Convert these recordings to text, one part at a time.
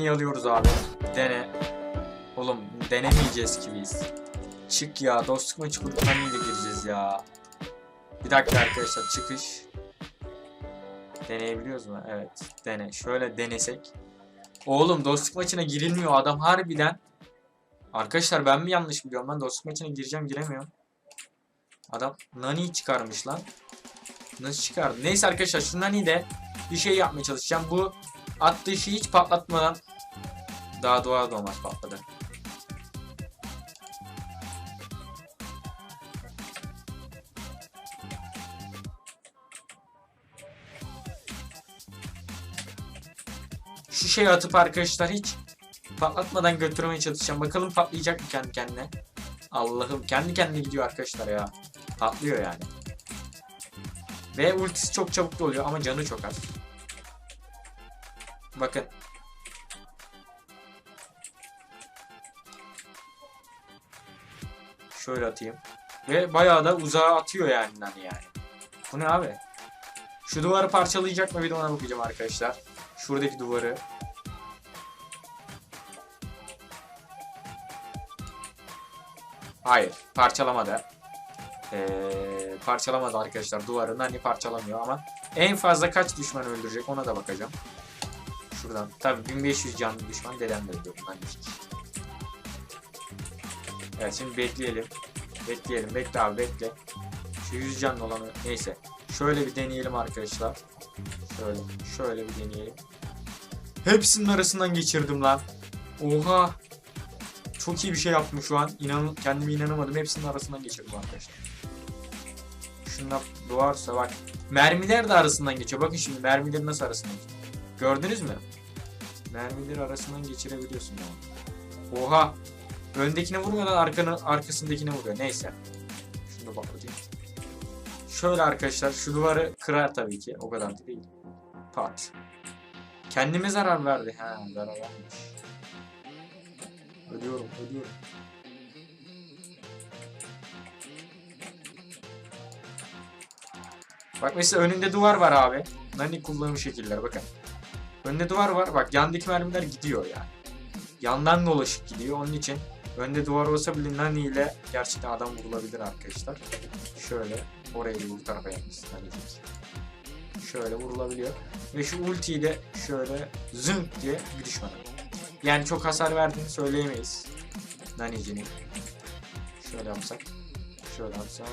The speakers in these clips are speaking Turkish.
Alıyoruz abi? Dene. Oğlum denemeyeceğiz ki biz. Çık ya dostluk maçı kurup Nani'yle gireceğiz ya. Bir dakika arkadaşlar çıkış. Deneyebiliyoruz mu? Evet. Dene. Şöyle denesek. Oğlum dostluk maçına girilmiyor adam harbiden. Arkadaşlar ben mi yanlış biliyorum? Ben dostluk maçına gireceğim giremiyorum. Adam Nani çıkarmış lan. Nasıl çıkardı? Neyse arkadaşlar şu Nani de bir şey yapmaya çalışacağım. Bu attığı şeyi hiç patlatmadan daha doğal doğmaz patladı. Şu şeyi atıp arkadaşlar hiç patlatmadan götürmeye çalışacağım. Bakalım patlayacak mı kendi kendine. Allah'ım kendi kendine gidiyor arkadaşlar ya. Patlıyor yani. Ve ultisi çok çabuk doluyor ama canı çok az. Bakın. Şöyle atayım. Ve bayağı da uzağa atıyor yani yani. Bu ne abi? Şu duvarı parçalayacak mı bir de ona bakacağım arkadaşlar. Şuradaki duvarı. Hayır. Parçalamadı. Ee, parçalamadı arkadaşlar duvarı. Nani parçalamıyor ama en fazla kaç düşman öldürecek ona da bakacağım. Şuradan. Tabii 1500 canlı düşman dedem de öldürdü. Nani. Evet şimdi bekleyelim. Bekleyelim. Bekle abi bekle. Şu 100 canlı olanı neyse. Şöyle bir deneyelim arkadaşlar. Şöyle. Şöyle bir deneyelim. Hepsinin arasından geçirdim lan. Oha. Çok iyi bir şey yaptım şu an. İnan kendime inanamadım. Hepsinin arasından geçirdim arkadaşlar. Şunda doğarsa bak. Mermiler de arasından geçiyor. Bakın şimdi mermileri nasıl arasından geçiyor. Gördünüz mü? Mermileri arasından geçirebiliyorsun yani. Oha. Öndekine vurmadan arkanı, arkasındakine vuruyor. Neyse. Şunu da patlatayım. Şöyle arkadaşlar şu duvarı kırar tabii ki. O kadar da değil. Pat. Kendime zarar verdi. Ha zarar vermiş. Ölüyorum ölüyorum. Bak mesela önünde duvar var abi. Nani kullanım şekiller bakın. Önünde duvar var. Bak yandaki mermiler gidiyor yani. Yandan dolaşıp gidiyor. Onun için önde duvar olsa bile Nani ile gerçekten adam vurulabilir arkadaşlar. Şöyle değil bu tarafa yapmış Nani'cik. Şöyle vurulabiliyor. Ve şu ultiyi de şöyle zınk diye bir düşmana. Yani çok hasar verdiğini söyleyemeyiz. Nani'cinin. Şöyle yapsak. Şöyle yapsak.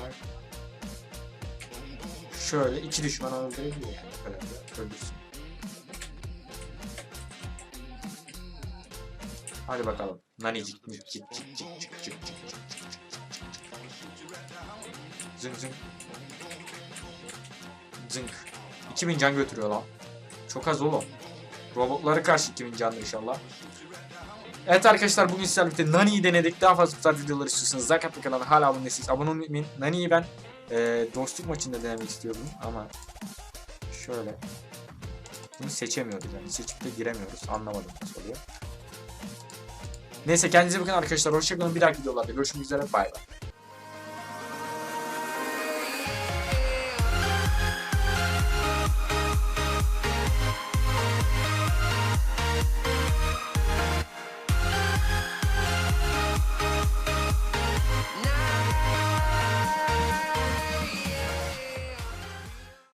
Şöyle iki düşman öldürebiliyor yani. Da öldürsün. Hadi bakalım. Nanicik, cik cik cik cik cik cik cik cik Zınk zınk. Zınk. 2000 can götürüyor lan. Çok az oğlum. Robotlara karşı 2000 canlı inşallah. Evet arkadaşlar bugün sizlerle birlikte Nani'yi denedik. Daha fazla bu tarz videolar istiyorsanız like atmayı kanala hala abone değilseniz abone olmayı unutmayın. Nani'yi ben e, dostluk maçında denemek istiyordum ama şöyle bunu seçemiyoruz yani. Seçip de giremiyoruz. Anlamadım nasıl oluyor. Neyse kendinize bakın arkadaşlar. Hoşçakalın bir dahaki videolarda görüşmek üzere. Bay bay.